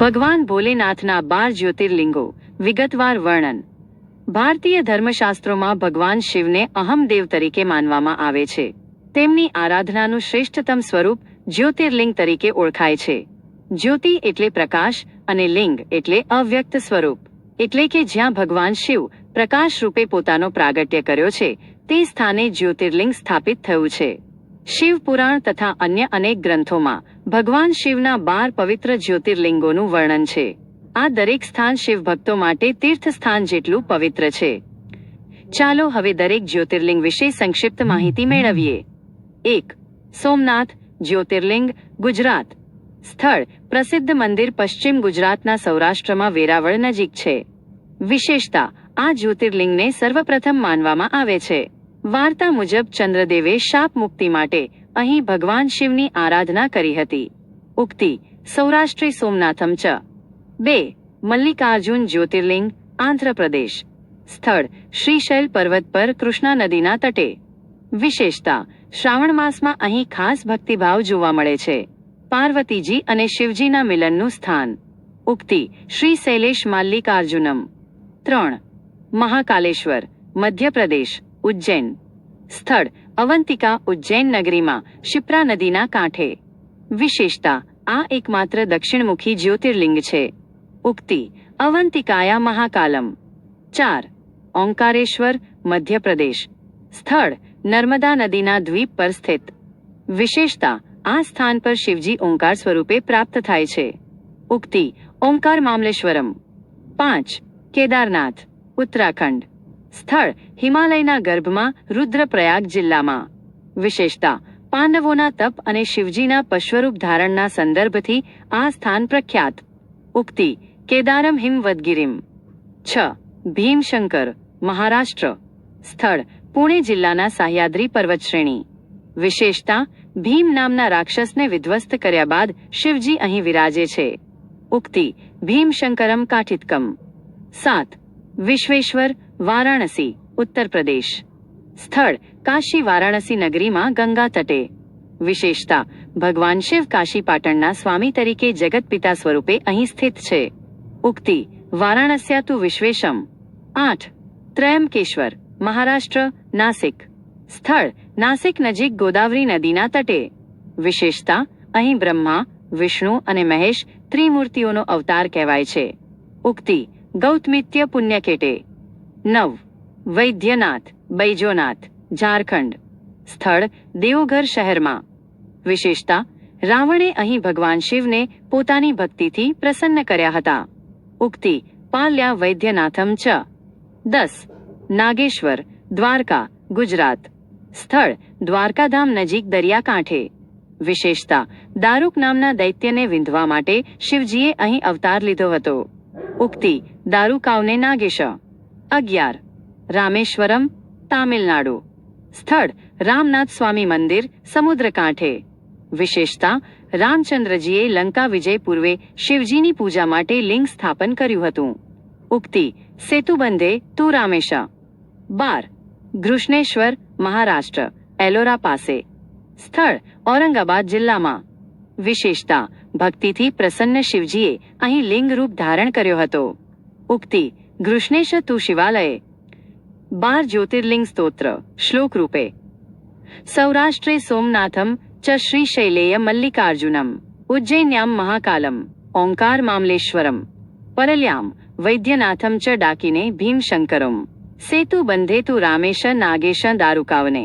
ભગવાન ભોલેનાથના બાર જ્યોતિર્લિંગો, વિગતવાર વર્ણન. ભારતીય ધર્મશાસ્ત્રોમાં ભગવાન શિવને અહમદેવ તરીકે માનવામાં આવે છે. તેમની આરાધનાનું શ્રેષ્ઠતમ સ્વરૂપ જ્યોતિર્લિંગ તરીકે ઓળખાય છે. જ્યોતિ એટલે પ્રકાશ અને લિંગ એટલે અવ્યક્ત સ્વરૂપ. એટલે કે જ્યાં ભગવાન શિવ પ્રકાશ રૂપે પોતાનો પ્રાગટ્ય કર્યો છે, તે સ્થાને જ્યોતિર્લિંગ સ્થાપિત થયું છે. શિવ પુરાણ તથા અન્ય અનેક ગ્રંથોમાં ભગવાન શિવના બાર પવિત્ર જ્યોતિર્લિંગોનું વર્ણન છે. આ દરેક સ્થાન શિવભક્તો માટે તીર્થ સ્થાન જેટલું પવિત્ર છે. ચાલો હવે દરેક જ્યોતિર્લિંગ વિશે સંક્ષિપ્ત માહિતી મેળવીએ. એક, સોમનાથ, જ્યોતિર્લિંગ, ગુજરાત. સ્થળ, પ્રસિદ્ધ મંદિર પશ્ચિમ ગુજરાતના સૌરાષ્ટ્રમાં વેરાવળ નજીક છે. વિશેષતા, આ જ્યોતિર્લિંગને સર્વપ્રથમ માનવામાં આવે છે. વાર્તા મુજબ ચંદ્રદેવે શાપ મુક્તિ માટે અહીં ભગવાન શિવની આરાધના કરી હતી. ઉક્તિ, સૌરાષ્ટ્રી સોમનાથમ ચ. બે, મલ્લિકાર્જુન જ્યોતિર્લિંગ, આંધ્રપ્રદેશ. સ્થળ, શ્રીશૈલ પર્વત પર કૃષ્ણા નદીના તટે. વિશેષતા, શ્રાવણ માસમાં અહીં ખાસ ભક્તિભાવ જોવા મળે છે. પાર્વતીજી અને શિવજીના મિલનનું સ્થાન. ઉક્તિ શ્રી શૈલેષ મલ્લિકાર્જુનમ. ત્રણ, મહાકાલેશ્વર, મધ્યપ્રદેશ. ઉજ્જૈન. સ્થળ અવંતિકા ઉજ્જૈન નગરીમાં શિપ્રા નદીના કાંઠે. વિશેષતા, આ એકમાત્ર દક્ષિણમુખી જ્યોતિર્લિંગ છે. ઉક્તિ, અવંતિકાયા મહાકાલમ. ચાર, ઓંકારેશ્વર, મધ્યપ્રદેશ. સ્થળ, નર્મદા નદીના દ્વીપ પર સ્થિત. વિશેષતા, આ સ્થાન પર શિવજી ઓંકાર સ્વરૂપે પ્રાપ્ત થાય છે. ઉક્તિ, ઓંકાર મામલેશ્વરમ. પાંચ, કેદારનાથ, ઉત્તરાખંડ. સ્થળ હિમાલયના ગર્ભમાં રુદ્રપ્રયાગ જિલ્લામાં. વિશેષતા, પાંડવોના તપ અને શિવજીના પશ્વરૂપ ધારણના સંદર્ભથી આ સ્થાન પ્રખ્યાત. ઉક્તિ, કેદારમ હિમવદગીરીમ છ, ભીમશંકર, મહારાષ્ટ્ર. સ્થળ, પુણે જિલ્લાના સાહ્યાદ્રી પર્વતશ્રેણી. વિશેષતા, ભીમ નામના રાક્ષસને વિધ્વસ્ત કર્યા બાદ શિવજી અહીં વિરાજે છે. ઉક્તિ, ભીમશંકરમ કાઠિતકમ સાત, વિશ્વેશ્વર વારાણસી, ઉત્તર પ્રદેશ. સ્થળ કાશી વારાણસી નગરીમાં ગંગા તટે. વિશેષતા, ભગવાન શિવ કાશી પાટણના સ્વામી તરીકે જગતપિતા સ્વરૂપે અહીં સ્થિત છે. ઉક્તિ વારાણસ્યા તુ વિશ્વેશમ. આઠ ત્રયંબકેશ્વર મહારાષ્ટ્ર, નાસિક. સ્થળ, નાસિક નજીક ગોદાવરી નદીના તટે. વિશેષતા, અહીં બ્રહ્મા, વિષ્ણુ અને મહેશ ત્રિમૂર્તિઓનો અવતાર કહેવાય છે. ઉક્તિ, ગૌતમિત્ય પુણ્યકેટે. નવ. વૈદ્યનાથ, બૈજોનાથ, ઝારખંડ. સ્થળ દેવઘર શહેરમાં. વિશેષતા, રાવણે અહીં ભગવાન શિવને પોતાની ભક્તિથી પ્રસન્ન કર્યા હતા. ઉક્તિ, પાલ્યા વૈદ્યનાથમ ચ. દસ. નાગેશ્વર, દ્વારકા, ગુજરાત. સ્થળ, દ્વારકાધામ નજીક દરિયાકાંઠે. વિશેષતા, દારૂક નામના દૈત્યને વિંધવા માટે શિવજીએ અહીં અવતાર લીધો હતો. ઉક્તિ, દારૂકાવને નાગેશ. અગિયાર. રામેશ્વરમ, તામિલનાડુ. સ્થળ રામનાથ સ્વામી મંદિર સમુદ્ર કાંઠે વિશેષતા, રામચંદ્રજીએ લંકા વિજય પૂર્વે શિવજીની પૂજા માટે લિંગ સ્થાપન કર્યું હતું. ઉક્તિ સેતુબંધે તુ રામેશ. બાર. ઘૃષ્ણેશ્વર, મહારાષ્ટ્ર, એલોરા પાસે. સ્થળ, ઔરંગાબાદ જિલ્લામાં. વિશેષતા, ભક્તિથી પ્રસન્ન શિવજીએ અહીં લિંગ રૂપ ધારણ કર્યો હતો. ઉક્તિ ઘૃષ્ણેશ તું શિવાલયે બાર જ્યોતિર્લિંગ સ્તોત્ર શ્લોક રૂપે સૌરાષ્ટ્રે સોમનાથમ ચ શ્રીશૈલેય મલ્લિકાર્જુનમ ઉજ્જૈન્યામ મહાકાલમ ઓંકાર મામલેશ્વરમ પરલ્યામ વૈદ્યનાથમ ચ ડાકીને ભીમશંકરમ સેતુ બંધે તુ રામેશ નાગેશ દારુકાવને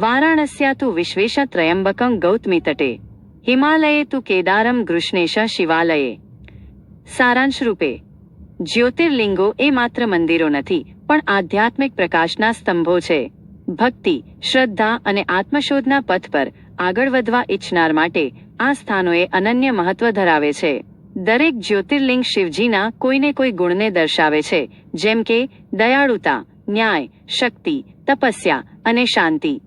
વારાણસ્યા તુ વિશ્વેશ ત્રયંબકં ગૌતમી તટે હિમાલયે તુ કેદારમ ગૃષ્ણેશ શિવાલયે સારાંશ રૂપે જ્યોતિર્લિંગો એ માત્ર મંદિરો નથી, પણ આધ્યાત્મિક પ્રકાશના સ્તંભો છે. ભક્તિ, શ્રદ્ધા અને આત્મશોધના પથ પર આગળ વધવા ઈચ્છનાર માટે આ સ્થાનોએ અનન્ય મહત્વ ધરાવે છે. દરેક જ્યોતિર્લિંગ શિવજીના કોઈને કોઈ ગુણને દર્શાવે છે, જેમ કે દયાળુતા, ન્યાય, શક્તિ, તપસ્યા અને શાંતિ.